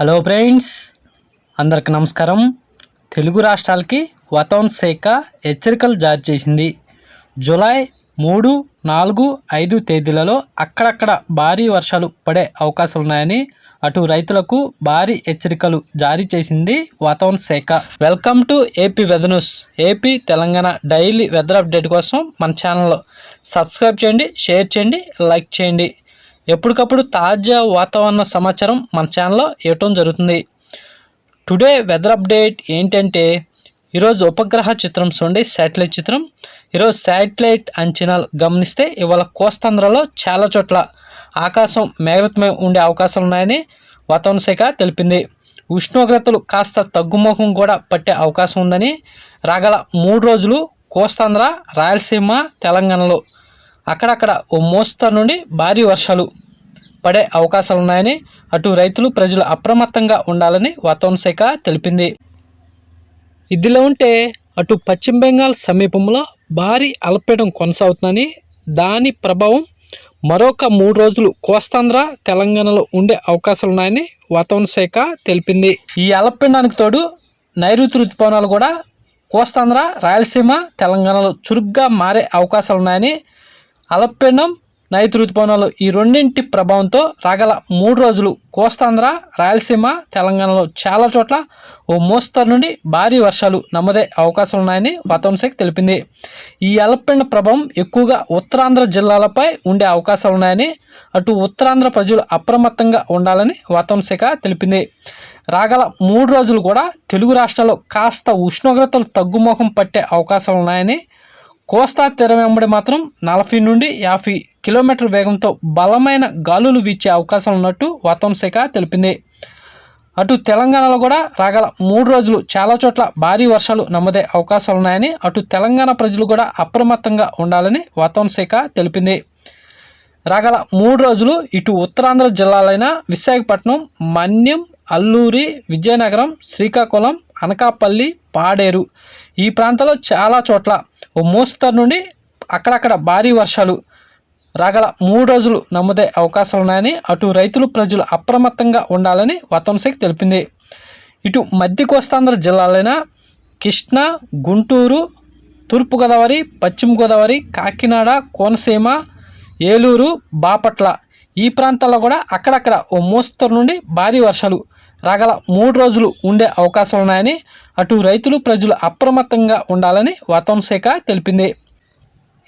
Hello friends అందరికి నమస్కారం. తెలుగు రాష్ట్రాలకి వాతావరణ శాఖ హెచ్చరికలు జారీ చేసింది. జూలై మూడు నాలుగు ఐదు తేదీలలో అక్కడక్కడ భారీ వర్షాలు పడే అవకాశాలు ఉన్నాయని అటు రైతులకు భారీ హెచ్చరికలు జారీ చేసింది వాతావరణ శాఖ. Welcome to AP weather news. AP Telangana daily weather update కోసం మన ఛానల్ సబ్స్క్రైబ్ చేయండి షేర్ చేయండి లైక్ చేయండి. ఎప్పటికప్పుడు తాజా వాతావరణ సమాచారం మన ఛానల్లో ఇవ్వటం జరుగుతుంది. టుడే వెదర్ అప్డేట్ ఏంటంటే ఈరోజు ఉపగ్రహ చిత్రం చూడండి శాటిలైట్ చిత్రం. ఈరోజు శాటిలైట్ అంచనాలు గమనిస్తే ఇవాళ కోస్తాంధ్రలో చాలా చోట్ల ఆకాశం మేఘత్మై ఉండే అవకాశాలు ఉన్నాయని వాతావరణ శాఖ తెలిపింది. ఉష్ణోగ్రతలు కాస్త తగ్గుముఖం కూడా పట్టే అవకాశం ఉందని రాగల మూడు రోజులు కోస్తాంధ్ర రాయలసీమ తెలంగాణలో అక్కడక్కడ ఓ మోస్తరు నుండి భారీ వర్షాలు పడే అవకాశాలు ఉన్నాయని అటు రైతులు ప్రజలు అప్రమత్తంగా ఉండాలని వాతావరణ శాఖ తెలిపింది. ఇదిలో ఉంటే అటు పశ్చిమ బెంగాల్ సమీపంలో భారీ అల్పపీడనం కొనసాగుతుందని దాని ప్రభావం మరొక మూడు రోజులు కోస్తాంధ్ర తెలంగాణలో ఉండే అవకాశాలు ఉన్నాయని వాతావరణ శాఖ తెలిపింది. ఈ అల్పపిండానికి తోడు నైరుతి ఋతుపవనాలు కూడా కోస్తాంధ్ర రాయలసీమ తెలంగాణలో చురుగ్గా మారే అవకాశాలు అలప్పెండం నైతి ఋతుపవనాలు ఈ రెండింటి ప్రభావంతో రాగల మూడు రోజులు కోస్తాంధ్ర రాయలసీమ తెలంగాణలో చాలా చోట్ల ఓ మోస్తరు నుండి భారీ వర్షాలు నమ్మదే అవకాశాలు ఉన్నాయని వాతావరణ శాఖ తెలిపింది. ఈ అల్పపీడన ప్రభావం ఎక్కువగా ఉత్తరాంధ్ర జిల్లాలపై ఉండే అవకాశాలు ఉన్నాయని అటు ఉత్తరాంధ్ర ప్రజలు అప్రమత్తంగా ఉండాలని వాతావరణ శాఖ తెలిపింది. రాగల మూడు రోజులు కూడా తెలుగు రాష్ట్రాల్లో కాస్త ఉష్ణోగ్రతలు తగ్గుముఖం పట్టే అవకాశాలు ఉన్నాయని కోస్తా తెర వెంబడి మాత్రం నలభై నుండి యాభై కిలోమీటర్ వేగంతో బలమైన గాలులు వీచే అవకాశం ఉన్నట్టు వాతావరణ శాఖ తెలిపింది. అటు తెలంగాణలో కూడా రాగల మూడు రోజులు చాలా చోట్ల భారీ వర్షాలు నమ్మదే అవకాశాలు ఉన్నాయని అటు తెలంగాణ ప్రజలు కూడా అప్రమత్తంగా ఉండాలని వాతావరణ శాఖ తెలిపింది. రాగల మూడు రోజులు ఇటు ఉత్తరాంధ్ర జిల్లాలైన విశాఖపట్నం మన్యం అల్లూరి విజయనగరం శ్రీకాకుళం అనకాపల్లి పాడేరు. ఈ ప్రాంతంలో చాలా చోట్ల ఓ మోస్తరు నుండి అక్కడక్కడ భారీ వర్షాలు. రాగల మూడు రోజులు నమ్ముదే అవకాశాలు ఉన్నాయని అటు రైతులు ప్రజలు అప్రమత్తంగా ఉండాలని వాతావరణ తెలిపింది. ఇటు మధ్య కోస్తాంధ్ర జిల్లాలైన కృష్ణా గుంటూరు తూర్పుగోదావరి పశ్చిమ గోదావరి కాకినాడ కోనసీమ ఏలూరు బాపట్ల ఈ ప్రాంతాల్లో కూడా అక్కడక్కడ ఓ మోస్తరు నుండి భారీ వర్షాలు. రాగల మూడు రోజులు ఉండే అవకాశం ఉన్నాయని అటు రైతులు ప్రజలు అప్రమత్తంగా ఉండాలని వాతావరణ శాఖ తెలిపింది.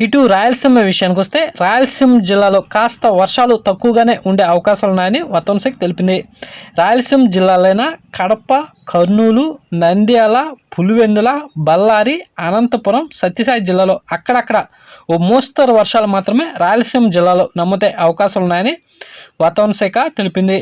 ఇటు రాయలసీమ విషయానికి వస్తే రాయలసీమ జిల్లాలో కాస్త వర్షాలు తక్కువగానే ఉండే అవకాశాలు ఉన్నాయని వాతావరణ శాఖ తెలిపింది. రాయలసీమ జిల్లాలైన కడప కర్నూలు నంద్యాల పులివెందుల బళ్ళారి అనంతపురం సత్యసాయి జిల్లాలో అక్కడక్కడ ఓ మోస్తరు వర్షాలు మాత్రమే రాయలసీమ జిల్లాలో నమ్ముతే అవకాశాలు ఉన్నాయని వాతావరణ శాఖ తెలిపింది.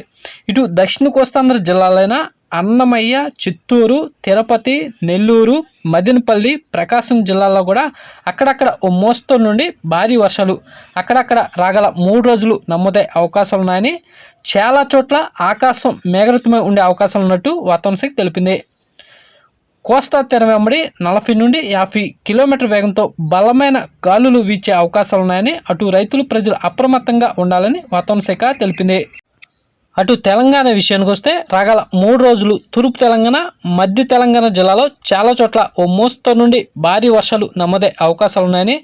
ఇటు దక్షిణ కోస్తాంధ్ర జిల్లాలైన అన్నమయ్య చిత్తూరు తిరుపతి నెల్లూరు మదినపల్లి ప్రకాశం జిల్లాల్లో కూడా అక్కడక్కడ ఓ మోస్తరు నుండి భారీ వర్షాలు అక్కడక్కడ రాగల మూడు రోజులు నమోదే అవకాశాలు ఉన్నాయని చాలా చోట్ల ఆకాశం మేఘరితమై ఉండే అవకాశాలు ఉన్నట్టు వాతావరణ శాఖ తెలిపింది. కోస్తా తెర వెంబడి నలభై నుండి యాభై కిలోమీటర్ వేగంతో బలమైన గాలులు వీచే అవకాశాలు ఉన్నాయని అటు రైతులు ప్రజలు అప్రమత్తంగా ఉండాలని వాతావరణ శాఖ తెలిపింది. అటు తెలంగాణ విషయానికి వస్తే రాగల మూడు రోజులు తూర్పు తెలంగాణ మధ్య తెలంగాణ జిల్లాలో చాలా చోట్ల ఓ మోస్తరు నుండి భారీ వర్షాలు నమ్మదే అవకాశాలు ఉన్నాయని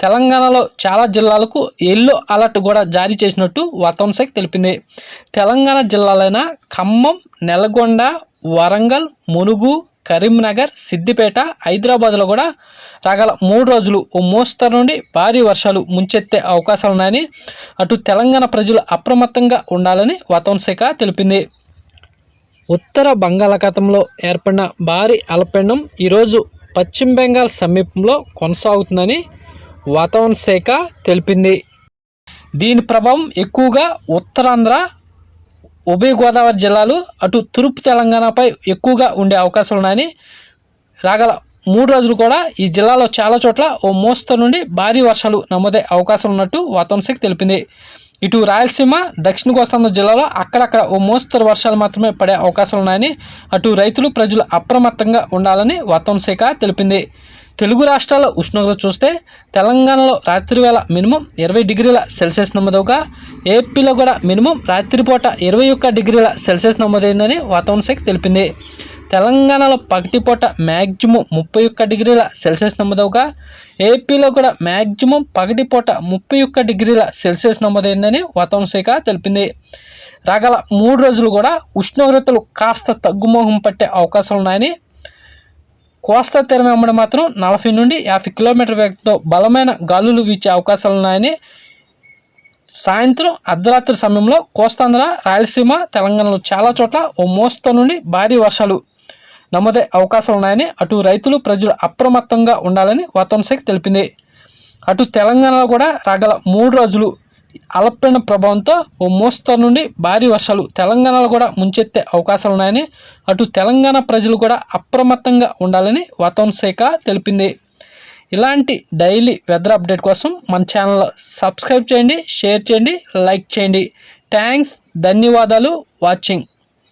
తెలంగాణలో చాలా జిల్లాలకు ఎల్లో అలర్ట్ కూడా జారీ చేసినట్టు వాతావరణ శాఖ తెలిపింది. తెలంగాణ జిల్లాలైన ఖమ్మం నెలగొండ వరంగల్ మునుగు కరీంనగర్ సిద్దిపేట హైదరాబాద్లో కూడా రాగల మూడు రోజులు ఓ మోస్తరు నుండి భారీ వర్షాలు ముంచెత్తే అవకాశాలున్నాయని అటు తెలంగాణ ప్రజలు అప్రమత్తంగా ఉండాలని వాతావరణ శాఖ తెలిపింది. ఉత్తర బంగాళాఖాతంలో ఏర్పడిన భారీ అలపెండం ఈరోజు పశ్చిమ బెంగాల్ సమీపంలో కొనసాగుతుందని వాతావరణ శాఖ తెలిపింది. దీని ప్రభావం ఎక్కువగా ఉత్తరాంధ్ర ఉభయ గోదావరి జిల్లాలు అటు తూర్పు తెలంగాణపై ఎక్కువగా ఉండే అవకాశాలు ఉన్నాయని రాగల మూడు రోజులు కూడా ఈ జిల్లాలో చాలా చోట్ల ఓ మోస్తరు నుండి భారీ వర్షాలు నమోదే అవకాశం ఉన్నట్టు వాతావరణ శాఖ తెలిపింది. ఇటు రాయలసీమ దక్షిణ కోస్తాంధ్ర జిల్లాలో అక్కడక్కడ ఓ మోస్తరు వర్షాలు మాత్రమే పడే అవకాశాలు ఉన్నాయని అటు రైతులు ప్రజలు అప్రమత్తంగా ఉండాలని వాతావరణ శాఖ తెలిపింది. తెలుగు రాష్ట్రాల ఉష్ణోగ్రత చూస్తే తెలంగాణలో రాత్రి వేళ మినిమం ఇరవై డిగ్రీల సెల్సియస్ నమోదవగా ఏపీలో కూడా మినిమం రాత్రిపూట ఇరవై ఒక్క డిగ్రీల సెల్సియస్ నమోదైందని వాతావరణ శాఖ తెలిపింది. తెలంగాణలో పగటిపూట మ్యాక్సిమం ముప్పై ఒక్క డిగ్రీల సెల్సియస్ నమోదవగా ఏపీలో కూడా మ్యాక్సిమం పగటిపూట ముప్పై ఒక్క డిగ్రీల సెల్సియస్ నమోదైందని వాతావరణ శాఖ తెలిపింది. రాగల మూడు రోజులు కూడా ఉష్ణోగ్రతలు కాస్త తగ్గుమోహం పట్టే అవకాశాలు ఉన్నాయని కోస్తా తీరం వెంబడి మాత్రం నలభై నుండి యాభై కిలోమీటర్ వేగంతో బలమైన గాలులు వీచే అవకాశాలు ఉన్నాయని సాయంత్రం అర్ధరాత్రి సమయంలో కోస్తాంధ్ర రాయలసీమ తెలంగాణలో చాలా చోట్ల ఓ మోస్తో నుండి భారీ వర్షాలు నమోదే అవకాశాలు ఉన్నాయని అటు రైతులు ప్రజలు అప్రమత్తంగా ఉండాలని వాతావరణ శాఖ తెలిపింది. అటు తెలంగాణలో కూడా రాగల మూడు రోజులు అల్పపీడన ప్రభావంతో ఓ మోస్తరు నుండి భారీ వర్షాలు తెలంగాణలో కూడా ముంచెత్తే అవకాశాలు ఉన్నాయని అటు తెలంగాణ ప్రజలు కూడా అప్రమత్తంగా ఉండాలని వాతావరణ శాఖ తెలిపింది. ఇలాంటి డైలీ వెదర్ అప్డేట్ కోసం మన ఛానల్ సబ్స్క్రైబ్ చేయండి షేర్ చేయండి లైక్ చేయండి. థ్యాంక్స్ ధన్యవాదాలు వాచింగ్.